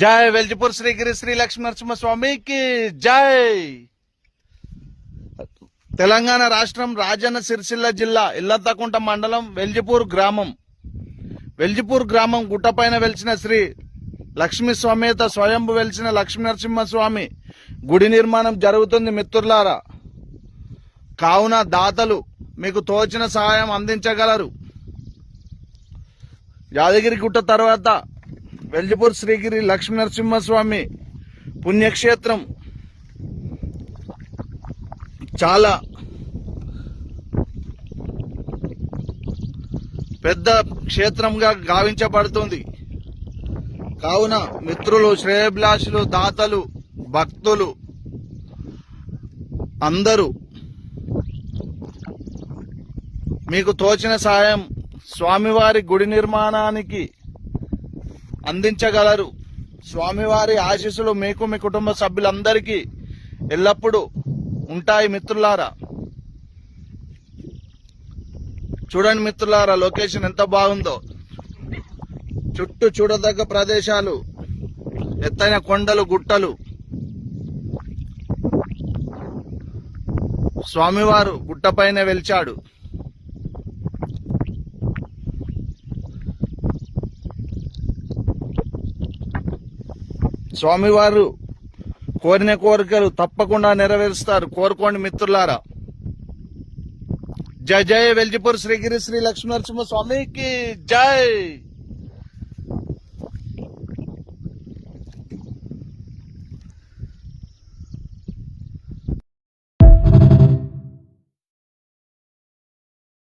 జై వెల్జిపూర్ శ్రీగిరి శ్రీ లక్ష్మీ నరసింహ స్వామికి జై. తెలంగాణ రాష్ట్రం రాజన్న సిరిసిల్ల జిల్లా ఇల్లంతకుంట మండలం వెల్జిపూర్ గ్రామం. వెల్జిపూర్ గ్రామం గుట్టపైన వెలిసిన శ్రీ లక్ష్మీ స్వమేత స్వయంభు వెలిసిన లక్ష్మీ నరసింహ స్వామి గుడి నిర్మాణం జరుగుతుంది మిత్రులారా. కావున దాతలు మీకు తోచిన సహాయం అందించగలరు. యాదగిరి గుట్ట తర్వాత వెల్జిపూర్ శ్రీగిరి లక్ష్మీ నరసింహస్వామి పుణ్యక్షేత్రం. చాలా పెద్ద క్షేత్రంగా గావించబడుతుంది. కావున మిత్రులు శ్రేయభిలాషులు దాతలు భక్తులు అందరూ మీకు తోచిన సాయం స్వామివారి గుడి నిర్మాణానికి అందించగలరు. స్వామివారి ఆశీస్సులు మీకు మీ కుటుంబ సభ్యులందరికీ ఎల్లప్పుడూ ఉంటాయి మిత్రులారా. చూడండి మిత్రులారా లొకేషన్ ఎంత బాగుందో. చుట్టూ చూడదగ్గ ప్రదేశాలు ఎత్తైన కొండలు గుట్టలు. స్వామివారు గుట్టపైన వెలిచాడు. స్వామివారు కోరిన కోరికలు తప్పకుండా నెరవేరుస్తారు. కోరుకోండి మిత్రులారా. జై జై వెల్జిపూర్ శ్రీగిరి శ్రీ లక్ష్మీ నరసింహ స్వామికి జై!